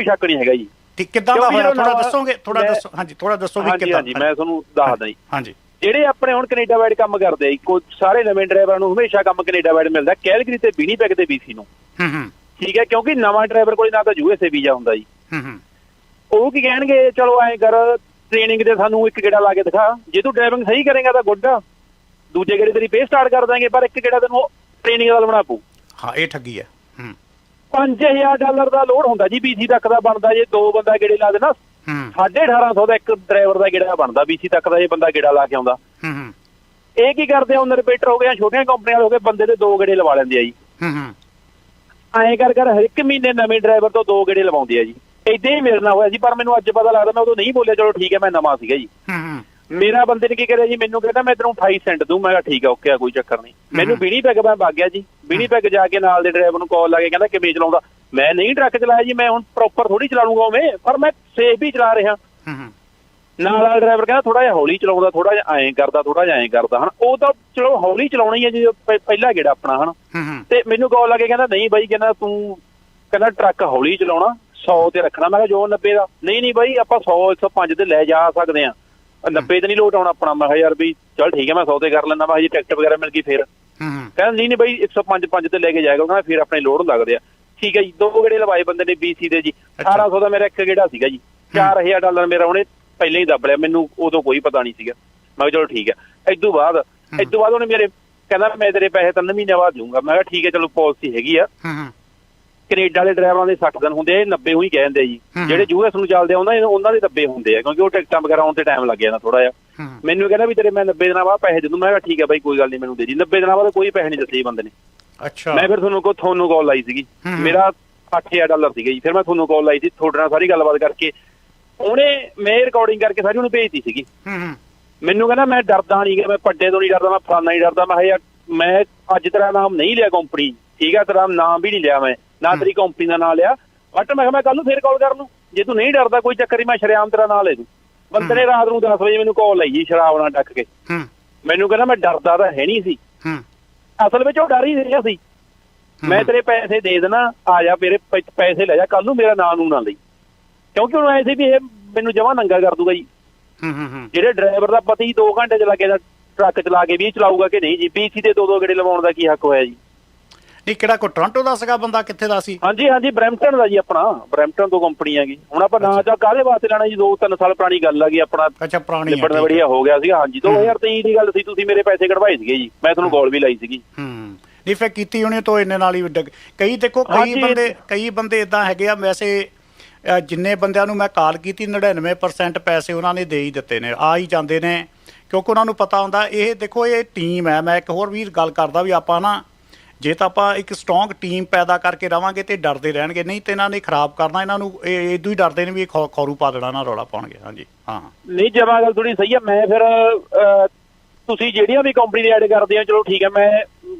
ਕੋਈ ਸ਼ੱਕ ਨਹੀਂ ਹੈਗਾ ਜੀ। ਠੀਕ ਕਿੱਦਾਂ ਦਾ ਹੋਇਆ? ਥੋੜਾ ਦੱਸੋਗੇ? ਥੋੜਾ ਦੱਸੋ ਹਾਂਜੀ ਥੋੜਾ ਦੱਸੋ ਵੀ ਕਿੱਦਾਂ? ਹਾਂਜੀ ਮੈਂ ਤੁਹਾਨੂੰ ਦੱਸਦਾ ਜੀ। ਹਾਂਜੀ ਜਿਹੜੇ ਆਪਣੇ ਹੁਣ ਕੈਨੇਡਾ ਵਾਈਡ ਕੰਮ ਕਰਦੇ ਆ ਕੋਈ ਸਾਰੇ ਨਵੇਂ ਡਰਾਈਵਰਾਂ ਨੂੰ ਹਮੇਸ਼ਾ ਕੰਮ ਕੈਨੇਡਾ ਵਾਈਡ ਮਿਲਦਾ। ਕੈਲਗਰੀ ਤੇ ਵਿਨੀਪੈਗ ਤੇ ਬੀਸੀ ਨੂੰ। ਹੂੰ ਹੂੰ। ਠੀਕ ਹੈ ਕਿਉਂਕਿ ਨਵਾਂ ਡਰਾਈਵਰ ਕੋਲ ਨਾ ਤਾਂ ਯੂਐਸਏ ਵੀਜ਼ਾ ਹੁੰਦਾ ਜੀ। ਹੂੰ ਹੂੰ। ਉਹ ਕੀ ਕਹਿਣਗੇ? ਚਲੋ ਐਂ ਕਰ ਟ੍ਰੇਨਿੰਗ ਦੇ ਸਾਨੂੰ ਇੱਕ ਗੇੜਾ ਲਾ ਕੇ ਦਿਖਾ। ਜੇ ਤੂੰ ਡਰਾਈਵਿੰਗ ਸਹੀ ਕਰੇਗਾ ਤਾਂ ਗੁੱਡ ਦੂਜੇ ਗੇੜੇ ਤੇਰੀ ਪੇ ਸਟਾਰਟ ਕਰ ਦਾਂਗੇ ਪਰ ਇੱਕ ਗੇੜਾ ਤੈਨੂੰ ਟ੍ਰੇਨਿੰਗ ਦਾ ਲਵਣਾ ਪਊ। ਹਾਂ ਇਹ ਠੱਗੀ ਹੂੰ 5000 ਡਾਲਰ ਦਾ ਲੋਡ ਹੁੰਦਾ ਜੀ ਬੀਸੀ ਤੱਕ ਦਾ ਬਣਦਾ ਜੇ ਦੋ ਬੰਦਾ ਗੇੜੇ ਲਾ ਦੇਣਾ ਹੂੰ। 1850 ਦਾ ਇੱਕ ਡਰਾਈਵਰ ਦਾ ਗੇੜਾ ਬਣਦਾ ਬੀਸੀ ਤੱਕ ਦਾ ਜੇ ਬੰਦਾ ਗੇੜਾ ਲਾ ਕੇ ਆਉਂਦਾ। ਇਹ ਕੀ ਕਰਦੇ ਆ ਉਹਨਾਂ ਰਿਪੀਟਰ ਹੋ ਗਏ ਛੋਟੀਆਂ ਕੰਪਨੀਆਂ ਵਾਲੇ ਹੋ ਗਏ ਬੰਦੇ ਦੇ ਦੋ ਗੇੜੇ ਲਵਾ ਲੈਂਦੇ ਆ ਜੀ। ਹੂੰ ਹੂੰ। ਐਂ ਕਰ ਕਰ ਹਰ ਇੱਕ ਮਹੀਨੇ ਨਵੇਂ ਡਰਾਈਵਰ ਤੋਂ ਦੋ ਗੇੜੇ ਲਵਾਉਂਦੇ ਆ ਜੀ। ਇਦਾਂ ਹੀ ਮੇਰੇ ਨਾਲ ਹੋਇਆ ਜੀ ਪਰ ਮੈਨੂੰ ਅੱਜ ਪਤਾ ਲੱਗਦਾ ਮੈਂ ਉਦੋਂ ਨਹੀਂ ਬੋਲਿਆ ਚਲੋ ਠੀਕ ਹੈ ਮੈਂ ਨਵਾਂ ਸੀਗਾ ਜੀ। ਮੇਰਾ ਬੰਦੇ ਨੇ ਕੀ ਕਰਿਆ ਜੀ? ਮੈਨੂੰ ਕਹਿੰਦਾ ਮੈਂ ਤੈਨੂੰ 28 ਸੈਂਟ ਦੂੰ ਮੈਂ ਕਿਹਾ ਠੀਕ ਆ ਓਕੇ ਆ ਕੋਈ ਚੱਕਰ ਨਹੀਂ। ਮੈਨੂੰ ਬਿਨੀ ਪੈਗ ਮੈਂ ਵਗ ਗਿਆ ਜੀ। ਬਿਨੀ ਪੈਗ ਜਾ ਕੇ ਨਾਲ ਦੇ ਡਰਾਈਵਰ ਨੂੰ ਕਾਲ ਲਾ ਕੇ ਕਹਿੰਦਾ ਕਿਵੇਂ ਚਲਾਉਂਦਾ? ਮੈਂ ਨਹੀਂ ਟਰੱਕ ਚਲਾਇਆ ਜੀ ਮੈਂ ਹੁਣ ਪ੍ਰੋਪਰ ਥੋੜੀ ਚਲਾ ਲੂੰਗਾ ਉਵੇਂ ਪਰ ਮੈਂ ਸੇਫ ਹੀ ਚਲਾ ਰਿਹਾ। ਨਾਲ ਵਾਲਾ ਡਰਾਈਵਰ ਕਹਿੰਦਾ ਥੋੜਾ ਜਿਹਾ ਹੌਲੀ ਚਲਾਉਂਦਾ ਥੋੜਾ ਜਿਹਾ ਐਂ ਕਰਦਾ ਥੋੜਾ ਜਿਹਾ ਐਂ ਕਰਦਾ। ਹਨ ਉਹ ਤਾਂ ਚਲੋ ਹੌਲੀ ਚਲਾਉਣਾ ਹੀ ਹੈ ਜੀ ਪਹਿ- ਪਹਿਲਾ ਗੇੜਾ ਆਪਣਾ ਹਨ। ਤੇ ਮੈਨੂੰ ਕਾਲ ਲਾ ਕੇ ਕਹਿੰਦਾ ਨਹੀਂ ਬਾਈ ਕਹਿੰਦਾ ਤੂੰ ਕਹਿੰਦਾ ਟਰੱਕ ਹੌਲੀ ਚਲਾਉਣਾ 100 ਤੇ ਰੱਖਣਾ। ਮੈਂ ਕਿਹਾ ਜੋ 90 ਦਾ। ਨਹੀਂ ਨਹੀਂ ਬਾਈ ਆਪਾਂ 100 105 ਤੇ ਲੈ ਜਾ ਸਕਦੇ ਆ 90 ਤੇ ਨਹੀਂ ਲੋਟ ਆਉਣਾ ਆਪਣਾ। ਮੈਂ ਕਿਹਾ ਯਾਰ ਵੀ ਚਲ ਠੀਕ ਹੈ ਮੈਂ 100 ਤੇ ਕਰ ਲੈਂਦਾ ਮੈਂ ਕਿਹਾ ਜੀ ਟਿਕਟ ਵਗੈਰਾ ਮਿਲ ਗਈ ਫੇਰ। ਕਹਿੰਦਾ ਨਹੀਂ ਨਹੀਂ ਬਾਈ 105 5 ਤੇ ਲੈ ਕੇ ਜਾਏਗਾ ਉਹਨਾਂ ਫਿਰ ਆਪਣੇ ਲੋਡ ਲੱਗਦੇ ਆ। ਠੀਕ ਹੈ ਜੀ ਦੋ ਗੇੜੇ ਲਵਾਏ ਬੰਦੇ ਨੇ BC ਦੇ ਜੀ। ਅੱਛਾ। 1800 ਦਾ ਮੇਰਾ ਇੱਕ ਗੇੜਾ ਸੀਗਾ ਜੀ। 4000 ਡਾਲਰ ਮੇਰਾ ਉਹਨੇ ਪਹਿਲਾਂ ਹੀ ਦੱਬ ਲਿਆ ਮੈਨੂੰ ਉਦੋਂ ਕੋਈ ਪਤਾ ਨਹੀਂ ਸੀਗਾ। ਮੈਂ ਕਿਹਾ ਚਲੋ ਠੀਕ ਹੈ। ਇਦੋਂ ਬਾਅਦ ਇਦੋਂ ਬਾਅਦ ਉਹਨੇ ਮੇਰੇ ਕਹਿੰਦਾ ਮੈਂ ਤੇਰੇ ਪੈਸੇ ਤਿੰਨ ਮਹੀਨੇ ਬਾਅਦ ਦੂੰਗਾ ਮੈਂ ਕਿਹਾ ਠੀਕ ਹੈ ਚਲੋ ਪਾਲਿਸੀ ਹੈਗੀ ਆ। ਕੈਨੇਡਾ ਵਾਲੇ ਡਰਾਈਵਰਾਂ ਦੇ 60 ਦਿਨ ਹੁੰਦੇ ਆ ਇਹ 90 ਹੋਈ ਕਹਿੰਦੇ ਆ ਜੀ। ਜਿਹੜੇ ਯੂਐਸ ਨੂੰ ਚੱਲਦੇ ਆ ਉਹਨਾਂ ਦੇ ਉਹਨਾਂ ਦੇ 90 ਹੁੰਦੇ ਆ ਕਿਉਂਕਿ ਉਹ ਟਿਕਟਾਂ ਵਗੈਰਾ ਆਉਣ ਤੇ ਟਾਈਮ ਲੱਗ ਜਾਂਦਾ ਥੋੜਾ ਜਿਹਾ। ਮੈਨੂੰ ਕਹਿੰਦਾ ਵੀ ਤੇਰੇ ਮੈਂ 90 ਦਿਨਾਂ ਬਾਅਦ ਪੈਸੇ ਦੇ ਦੂੰ। ਮੈਂ ਕਿਹਾ ਠੀਕ ਹੈ ਬਾਈ ਕੋਈ ਗੱਲ ਨਹੀਂ ਮੈਨੂੰ ਦੇ ਦੀ 90 ਦਿਨਾਂ ਬਾਅਦ ਕੋਈ ਪੈਸੇ ਨਹੀਂ ਦਿੱਤੇ ਜੀ ਬੰਦੇ ਨੇ। ਅੱਛਾ। ਮੈਂ ਫਿਰ ਤੁਹਾਨੂੰ ਕੋ ਤੁਹਾਨੂੰ ਕਾਲ ਲਾਈ ਸੀਗੀ। ਮੇਰਾ 8000 ਡਾਲਰ ਸੀਗਾ ਜੀ। ਫਿਰ ਮੈਂ ਤੁਹਾਨੂੰ ਕਾਲ ਲਾਈ ਸੀ ਤੁਹਾਡੇ ਨਾਲ ਸਾਰੀ ਗੱਲਬਾਤ ਕਰਕੇ। ਉਹਨੇ ਮੈਂ ਰਿਕਾਰਡਿੰਗ ਕਰਕੇ ਸਾਰੀ ਉਹਨੂੰ ਭੇਜਤੀ ਸੀਗੀ। ਮੈਨੂੰ ਕਹਿੰਦਾ ਮੈਂ ਡਰਦਾ ਨਹੀਂ ਕਿ ਮੈਂ ਪੱਡੇ ਤੋਂ ਨਹੀਂ ਡਰਦਾ ਮੈਂ ਫਲਾਨਾ ਨਹੀਂ ਡਰਦਾ। ਮੈਂ ਯਾਰ ਮੈਂ ਅੱਜ ਤੇਰਾ ਨਾਮ ਨਹੀਂ ਲਿਆ ਕੰਪਨੀ ਠੀਕ ਹੈ ਤੇਰਾ ਨਾਮ ਵੀ ਨਹੀਂ ਲਿਆ ਮੈਂ। ਨਾ ਤੇਰੀ ਕੰਪਨੀ ਦਾ ਨਾਮ ਲਿਆ। ਬਟ ਮੈਂ ਕਿਹਾ ਮੈਂ ਕੱਲ ਨੂੰ ਫੇਰ ਕਾਲ ਕਰ ਲੂੰ ਜੇ ਤੂੰ ਨਹੀਂ ਡਰਦਾ ਕੋਈ ਚੱਕਰ ਨਹੀਂ ਮੈਂ ਸ਼ਰੇਆਮ ਤੇਰਾ ਨਾਮ ਲੈ ਦੂੰ। ਬੰਦੇ ਨੇ ਰਾਤ ਨੂੰ 10 ਵਜੇ ਮੈਨੂੰ ਕਾਲ ਲਾਈ ਜੀ ਸ਼ਰਾਬ ਨਾਲ ਡੱਕ ਕੇ। ਹੂੰ। ਮੈਨੂੰ ਕਹਿੰਦਾ ਮੈਂ ਡਰਦਾ ਤਾਂ ਹੈ ਨਹੀਂ ਸੀ। ਹੂੰ। ਅਸਲ ਵਿੱਚ ਉਹ ਡਰ ਹੀ ਰਿਹਾ ਸੀ। ਮੈਂ ਤੇਰੇ ਪੈਸੇ ਦੇ ਦੇਣਾ ਆ ਜਾ ਮੇਰੇ ਪੈਸੇ ਲੈ ਜਾ ਕੱਲ ਨੂੰ ਮੇਰਾ ਨਾਂ ਨੂੰ ਨਾ ਲਈ। ਕਿਉਂਕਿ ਉਹਨੂੰ ਐ ਸੀ ਵੀ ਇਹ ਮੈਨੂੰ ਜਮਾ ਨੰਗਾ ਕਰ ਦੂਗਾ ਜੀ। ਹੂੰ ਹੂੰ ਹੂੰ। ਜਿਹੜੇ ਡਰਾਈਵਰ ਦਾ ਪਤੀ 2 ਘੰਟੇ ਚ ਲੱਗੇ ਦਾ ਟਰੱਕ ਚਲਾ ਕੇ ਵੀ ਚਲਾਊਗਾ ਕਿ ਨਹੀਂ ਜੀ? ਬੀਸੀ ਦੇ ਦੋ ਦੋ ਗੇੜੇ ਲਵਾਉਣ ਦਾ ਕੀ ਹੱਕ ਹੋਇਆ ਜੀ? ਨਹੀਂ ਕਿਹੜਾ ਕੋ ਟੋਰਾਂਟੋ ਦਾ ਸੀਗਾ ਬੰਦਾ ਕਿੱਥੇ ਦਾ ਸੀ? ਹਾਂਜੀ ਹਾਂਜੀ ਬਰੈਂਪਟਨ ਦਾ ਜੀ ਆਪਣਾ। ਬਰੈਂਪਟਨ ਤੋਂ ਕੰਪਨੀ ਹੈਗੀ। ਹੁਣ ਆਪਾਂ ਨਾਂ ਚਾ ਕਾਹਦੇ ਵਾਸਤੇ ਲੈਣਾ ਜੀ? 2-3 ਸਾਲ ਪੁਰਾਣੀ ਗੱਲ ਹੈਗੀ ਆਪਣਾ ਅੱਛਾ ਪੁਰਾਣੀ ਹੈ ਬੜੀਆ ਹੋ ਗਿਆ ਸੀਗਾ। ਹਾਂਜੀ 2023 ਦੀ ਗੱਲ ਸੀ ਤੁਸੀਂ ਮੇਰੇ ਪੈਸੇ ਕਢਵਾਏ ਸੀਗੇ ਜੀ। ਮੈਂ ਤੁਹਾਨੂੰ ਕਾਲ ਵੀ ਲਾਈ ਸੀਗੀ। ਹੂੰ। ਨਹੀਂ ਫੇ ਕੀਤੀ ਹੋਣੀ ਤੋਂ ਇੰਨੇ ਨਾਲ ਹੀ ਕਈ ਦੇਖੋ ਕਈ। ਬੰਦੇ ਕਈ ਬੰਦੇ ਇਦਾਂ ਹੈਗੇ ਆ ਵੈਸੇ ਜਿੰਨੇ ਬੰਦਿਆਂ ਨੂੰ ਮੈਂ ਕਾਲ ਕੀਤੀ 99% ਪੈਸੇ ਉਹਨਾਂ ਨੇ ਦੇ ਹੀ ਦਿੱਤੇ ਨੇ ਆ ਹੀ ਜਾਂਦੇ ਨੇ। ਕਿਉਂਕਿ ਉਹਨਾਂ ਨੂੰ ਪਤਾ ਹੁੰਦਾ ਇਹ ਦੇਖੋ ਇਹ ਟੀਮ ਹੈ। ਮੈਂ ਇੱਕ ਹੋਰ ਵੀ ਗੱਲ ਕਰਦਾ ਵੀ ਆਪਾਂ ਨਾ ਜੇ ਤਾਂ ਆਪਾਂ ਇੱਕ ਸਟਰੋਂਗ ਟੀਮ ਪੈਦਾ ਕਰਕੇ ਰਵਾਂਗੇ ਤੇ ਡਰਦੇ ਰਹਿਣਗੇ ਨਹੀਂ ਤੇ ਇਹਨਾਂ ਨੇ ਖਰਾਬ ਕਰਨਾ ਇਹਨਾਂ ਨੂੰ ਇਹ ਇਦੋਂ ਹੀ ਡਰਦੇ ਨੇ ਵੀ ਇਹ ਖੌਰੂ ਪਾ ਦੇਣਾ ਨਾ ਰੌਲਾ ਪਾਉਣਗੇ। ਹਾਂਜੀ ਹਾਂ। ਨਹੀਂ ਜਮਾ ਗੱਲ ਥੋੜੀ ਸਹੀ ਹੈ ਮੈਂ ਫਿਰ ਤੁਸੀਂ ਜਿਹੜੀਆਂ ਵੀ ਕੰਪਨੀ ਦੀ ਐਡ ਕਰਦੇ ਆ ਚਲੋ ਠੀਕ ਹੈ ਮੈਂ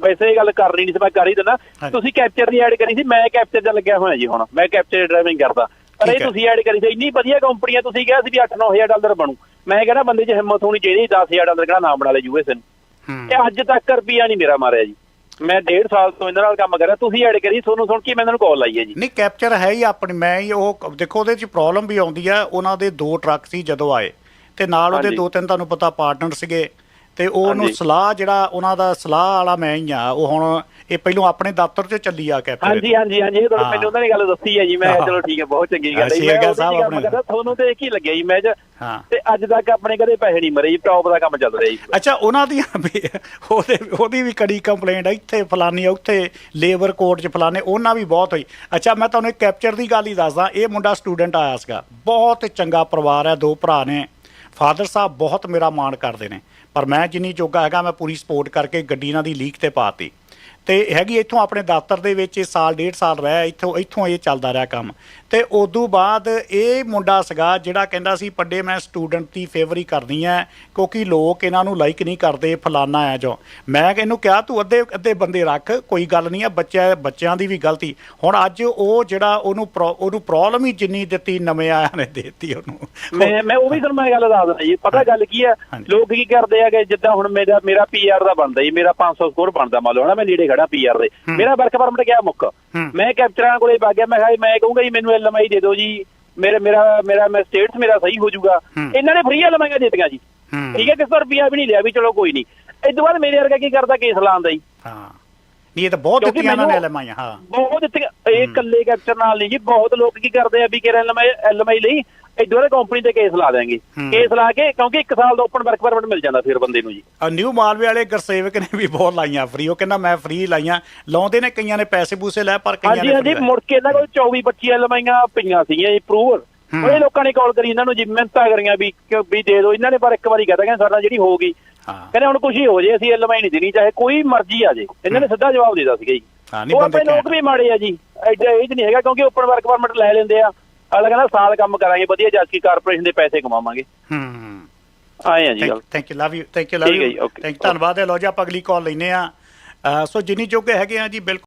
ਵੈਸੇ ਇਹ ਗੱਲ ਕਰਨੀ ਨਹੀਂ ਸੀ ਮੈਂ ਕਰ ਹੀ ਦਿੰਦਾ। ਤੁਸੀਂ ਕੈਪਚਰ ਦੀ ਐਡ ਕਰੀ ਸੀ ਮੈਂ ਕੈਪਚਰ 'ਚ ਲੱਗਿਆ ਹੋਇਆ ਜੀ ਹੁਣ ਮੈਂ ਕੈਪਚਰ ਡਰਾਈਵਿੰਗ ਕਰਦਾ। ਪਰ ਇਹ ਹੈ। ਤੁਸੀਂ ਐਡ ਕਰੀ ਸੀ ਇੰਨੀ ਵਧੀਆ ਕੰਪਨੀ ਆ ਤੁਸੀਂ ਕਿਹਾ ਸੀ ਵੀ 8-9000 ਡਾਲਰ ਬਣੂ। ਮੈਂ ਕਹਿੰਦਾ ਬੰਦੇ 'ਚ ਹਿੰਮਤ ਹੋਣੀ ਚਾਹੀਦੀ 10000 ਡਾਲਰ ਕਿਹੜਾ ਨਾਮ ਬਣਾ ਲੈ ਯੂਐਸ ਨੂੰ। ਹੂੰ। ਤੇ ਅੱਜ ਤੱਕ ਰੁਪਿਆ ਨਹੀਂ ਮੇਰਾ ਮਾਰਿਆ ਜੀ। ਮੈਂ 1.5 ਸਾਲ ਤੋਂ ਇਹਨਾਂ ਨਾਲ ਕੰਮ ਕਰ ਰਿਹਾ। ਤੁਸੀਂ ਐਡ ਕਰੀ ਤੁਹਾਨੂੰ ਸੁਣ ਕੇ ਮੈਂ ਇਹਨਾਂ ਨੂੰ ਕਾਲ ਲਾਈ ਹੈ ਜੀ। ਨਹੀਂ ਕੈਪਚਰ ਹੈ ਹੀ ਆਪਣੀ ਮੈਂ ਹੀ ਉਹ ਦੇਖੋ ਉਹਦੇ ਚ ਪ੍ਰੋਬਲਮ ਵੀ ਆਉਂਦੀ ਆ। ਉਹਨਾਂ ਦੇ ਦੋ ਟਰੱਕ ਸੀ ਜਦੋਂ ਆਏ। ਤੇ ਨਾਲ ਉਹਦੇ। ਦੋ ਤਿੰਨ ਤੁਹਾਨੂੰ ਪਤਾ ਪਾਰਟਨਰ ਸੀਗੇ। ਤੇ ਉਹਨੂੰ ਹਾਂਜੀ। ਸਲਾਹ ਜਿਹੜਾ ਉਹਨਾਂ ਦਾ ਸਲਾਹ ਵਾਲਾ ਮੈਂ ਹੀ ਆ ਉਹ ਹੁਣ ਇਹ ਪਹਿਲੋਂ ਆਪਣੇ ਦਫ਼ਤਰ 'ਚ ਚੱਲੀ ਆ ਕੈਪਚਰ ਹਾਂਜੀ ਹਾਂਜੀ ਹਾਂਜੀ ਇਹ ਤੁਹਾਨੂੰ ਹਾਂ। ਮੈਨੂੰ ਉਹਨਾਂ ਨੇ ਗੱਲ ਦੱਸੀ ਹੈ ਜੀ ਮੈਂ ਕਿਹਾ ਹਾਂ। ਚਲੋ ਠੀਕ ਹੈ ਬਹੁਤ ਚੰਗੀ ਗੱਲ ਹੈ ਜੀ। ਮੈਂ ਗਿੱਲ ਉਹਦੇ 'ਚ ਸਾਹਿਬ ਕੰਮ ਆਪਣੇ- ਕਰਦਾ, ਤੁਹਾਨੂੰ ਤੇ ਇੱਕ ਹੀ ਲੱਗਿਆ ਜੀ ਮੈਚ ਹਾਂ ਤੇ ਅੱਜ ਤੱਕ ਆਪਣੇ ਕਦੇ ਪੈਸੇ ਨਹੀਂ ਮਰੇ ਜੀ ਟੌਪ ਦਾ ਕੰਮ ਚੱਲ ਰਿਹਾ ਜੀ ਅੱਛਾ ਉਹਨਾਂ ਦੀ ਵੀ ਉਹਦੇ ਉਹਦੀ ਵੀ ਕੜੀ ਕੰਪਲੇਂਟ ਆ ਇੱਥੇ ਫਲਾਨੀ ਆ ਉੱਥੇ ਲੇਬਰ ਕੋਰਟ 'ਚ ਫਲਾਣੇ ਉਹਨਾਂ ਵੀ ਬਹੁਤ ਹੋਈ ਅੱਛਾ ਮੈਂ ਤੁਹਾਨੂੰ ਇੱਕ ਕੈਪਚਰ ਦੀ ਗੱਲ ਹੀ ਦੱਸਦਾ ਇਹ ਮੁੰਡਾ ਸਟੂਡੈਂਟ ਆਇਆ ਸੀਗਾ ਬਹੁਤ ਚੰਗਾ ਪਰਿਵਾਰ ਹੈ ਦੋ ਭਰਾ ਨੇ ਫਾਦਰ ਸਾਹਿਬ ਬਹੁਤ ਮੇਰਾ ਮਾਣ ਕਰਦੇ ਨੇ ਪਰ ਮੈਂ ਜਿੰਨੀ ਜੋਗਾ ਹੈਗਾ, ਮੈਂ ਪੂਰੀ ਸਪੋਰਟ ਕਰਕੇ ਗੱਡੀ ਇਹਨਾਂ ਦੀ ਲੀਕ ਤੇ ਪਾਤੀ ਤੇ ਹੈਗੀ ਇੱਥੋਂ ਆਪਣੇ ਦਫ਼ਤਰ ਦੇ ਵਿੱਚ ਇਹ ਸਾਲ ਡੇਢ ਸਾਲ ਰਿਹਾ ਇੱਥੋਂ ਇੱਥੋਂ ਇਹ ਚੱਲਦਾ ਰਿਹਾ ਕੰਮ। ਤੇ ਉਦੋਂ ਬਾਅਦ ਇਹ ਮੁੰਡਾ ਸੀਗਾ ਜਿਹੜਾ ਕਹਿੰਦਾ ਸੀ ਪੱਡੇ ਮੈਂ ਸਟੂਡੈਂਟ ਦੀ ਫੇਵਰ ਹੀ ਕਰਨੀ ਹੈ ਕਿਉਂਕਿ ਲੋਕ ਇਹਨਾਂ ਨੂੰ ਲਾਈਕ ਨਹੀਂ ਕਰਦੇ ਫਲਾਨਾ ਹੈ ਜੋ। ਮੈਂ ਇਹਨੂੰ ਕਿਹਾ ਤੂੰ ਅੱਧੇ ਅੱਧੇ ਬੰਦੇ ਰੱਖ ਕੋਈ ਗੱਲ ਨਹੀਂ ਹੈ ਬੱਚਿਆਂ ਬੱਚਿਆਂ ਦੀ ਵੀ ਗਲਤੀ। ਹੁਣ ਅੱਜ ਉਹ ਜਿਹੜਾ ਉਹਨੂੰ ਉਹਨੂੰ ਪ੍ਰੋਬਲਮ ਹੀ ਜਿੰਨੀ ਦਿੱਤੀ ਨਵੇਂ ਆਇਆਂ ਨੇ ਦੇਤੀ ਉਹਨੂੰ। ਮੈਂ ਮੈਂ ਉਹ ਵੀ ਤੁਹਾਨੂੰ ਮੈਂ ਗੱਲ ਦੱਸ ਦਿੰਦਾ ਜੀ ਪਤਾ ਗੱਲ ਕੀ ਹੈ। ਲੋਕ ਕੀ ਕਰਦੇ ਆਗੇ ਜਿੱਦਾਂ ਹੁਣ ਮੇਰਾ ਮੇਰਾ ਪੀਆਰ ਦਾ ਬਣਦਾ ਜੀ ਮੇਰਾ 500 ਸਕੋਰ ਬਣਦਾ ਮੰਨ ਲਓ ਮੈਂ ਲੀੜੇ ਖੜਾ ਪੀਆਰ ਦੇ। ਮੇਰਾ ਵਰਕ ਪਰਮਿਟ ਗਿਆ ਮੁੱਕ। ਮੈਂ ਕੈਪਚਰਾਂ ਕੋਲੇ ਪਾ ਗਿਆ ਮੈਂ ਕਿਹਾ ਮੈਂ ਕਹੂੰਗਾ ਜੀ ਮੈਨੂੰ ਐਲਐਮਆਈ ਦੇ ਦਿਓ ਜੀ। ਮੇਰੇ ਮੇਰਾ ਮੇਰਾ ਮੈਂ ਸਟੇਟਸ ਮੇਰਾ ਸਹੀ ਹੋ ਜਾਊਗਾ। ਇਹਨਾਂ ਨੇ ਫ੍ਰੀ ਐਲਐਮਆਈਆਂ ਦੇ ਦਿੱਤੀਆਂ ਜੀ। ਠੀਕ ਹੈ ਕਿਸੇ ਰੁਪਿਆ ਵੀ ਨਹੀਂ ਲਿਆ ਵੀ ਚਲੋ ਕੋਈ ਨਹੀਂ। ਇਸ ਤੋਂ ਬਾਅਦ ਮੇਰੇ ਵਰਗਾ ਕੀ ਕਰਦਾ ਕੇਸ ਲਾਉਂਦਾ ਜੀ। ਹਾਂ। ਨਹੀਂ ਇਹ ਤਾਂ ਬਹੁਤ ਦਿੱਤੀਆਂ ਇਹਨਾਂ ਨੇ ਮੈਨੂੰ- ਐਲਐਮਆਈ ਹਾਂ। ਬਹੁਤ ਦਿੱਤੀਆਂ। ਇਹ ਇਕੱਲੇ ਕੈਪਚਰ ਨਾਲ ਨਹੀਂ ਜੀ ਬਹੁਤ ਲੋਕ ਕੀ ਕਰਦੇ ਆ ਵੀ ਕਿ ਐਲਐਮਆਈ ਐਲਐਮਆਈ ਲਈ। ਬਾਅਦ ਕੰਪਨੀ ਤੇ ਕੇਸ ਲਾ ਦੇਣਗੇ ਹੂੰ। ਕੇਸ ਲਾ ਕੇ ਕਿਉਂਕਿ 1 ਸਾਲ ਦਾ ਓਪਨ ਵਰਕ ਪਰਮਿਟ ਮਿਲ ਜਾਂਦਾ ਫਿਰ ਬੰਦੇ ਨੂੰ ਜੀ। ਆ ਨਿਊ ਮਾਲਵੇ ਵਾਲੇ ਗੁਰਸੇਵਕ ਨੇ ਵੀ ਬਹੁਤ ਲਾਈਆਂ ਫ੍ਰੀ ਉਹ ਕਹਿੰਦਾ ਮੈਂ ਫ੍ਰੀ ਲਾਈਆਂ। ਲਾਉਂਦੇ ਨੇ ਕਈਆਂ ਨੇ ਪੈਸੇ ਪੂਸੇ ਲੈ ਪਰ ਕਈਆਂ ਹਾਂਜੀ ਨੇ ਹਾਂਜੀ ਲਾਏ। ਮੁੜ ਕੇ ਇਹਨਾਂ ਕੋਲ 24 25 ਐਲਐਮਆਈਆਂ ਪਈਆਂ ਸੀਗੀਆਂ ਜੀ ਪ੍ਰੂਵਰ ਹੂੰ। ਉਹ ਇਹ ਲੋਕਾਂ ਨੇ ਕਾਲ ਕਰੀ ਇਹਨਾਂ ਨੂੰ ਜੀ ਮਿਹਨਤਾਂ ਕਰੀਆਂ ਵੀ ਵੀ ਦੇ ਦਿਓ। ਇਹਨਾਂ ਨੇ ਪਰ ਇੱਕ ਵਾਰੀ ਕਹਤਾ ਕਿ ਸਾਡਾ ਜਿਹੜੀ ਹੋ ਗਈ। ਕਹਿੰਦੇ ਹੁਣ ਕੁਛ ਹੀ ਹੋ ਜੇ ਅਸੀਂ ਐਲਐਮਆਈ ਨਹੀਂ ਦੇਣੀ ਚਾਹੇ ਕੋਈ ਮਰਜ਼ੀ ਆ ਜੇ। ਇਹਨਾਂ ਨੇ ਸਿੱਧਾ ਜਵਾਬ ਦੇ ਦਿੱਤਾ ਸੀਗਾ ਜੀ। ਹਾਂ ਨਹੀਂ ਬੰਦੇ ਲੋਕ ਵੀ ਮਾੜੇ ਆ ਜੀ। ਐਡਾ ਇਹ ਨਹੀਂ ਹੈਗਾ ਕਿਉਂਕਿ ਓਪਨ ਵਰਕ ਪਰਮਿਟ ਲੈ ਲੈਂਦੇ ਆ। ਅਗਲਾ ਕਹਿੰਦਾ ਸਾਲ ਕੰਮ ਕਰਾਂਗੇ ਵਧੀਆ ਜੱਜ ਕੀ ਕਾਰਪੋਰੇਸ਼ਨ ਦੇ ਪੈਸੇ ਕਮਾਵਾਂਗੇ। ਹੂੰ। ਆਏ ਆ ਜੀ thank you love you thank you love you ਜੀ, ਥੈਂਕ ਧੰਨਵਾਦ ਹੈ। ਲੋ ਜੀ ਆਪਾਂ ਅਗਲੀ ਕਾਲ ਲੈਨੇ ਆ ਸੋ ਜਿੰਨੀ ਜੋਗੇ ਹੈਗੇ ਆ ਜੀ ਬਿਲਕੁਲ